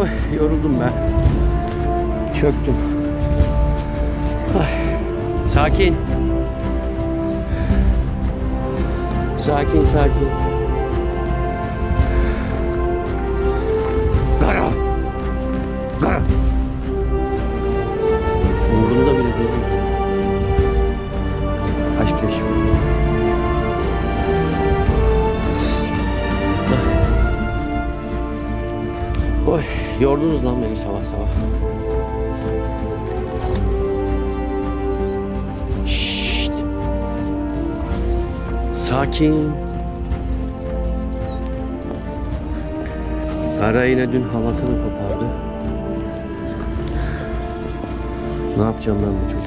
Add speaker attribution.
Speaker 1: Oy yoruldum ben. Çöktüm. Ay. Sakin. Sakin sakin. Oy, yordunuz lan beni sabah sabah. Şşt. Sakin. Ara yine dün halatını kopardı. Ne yapacağım ben bu çocuğa?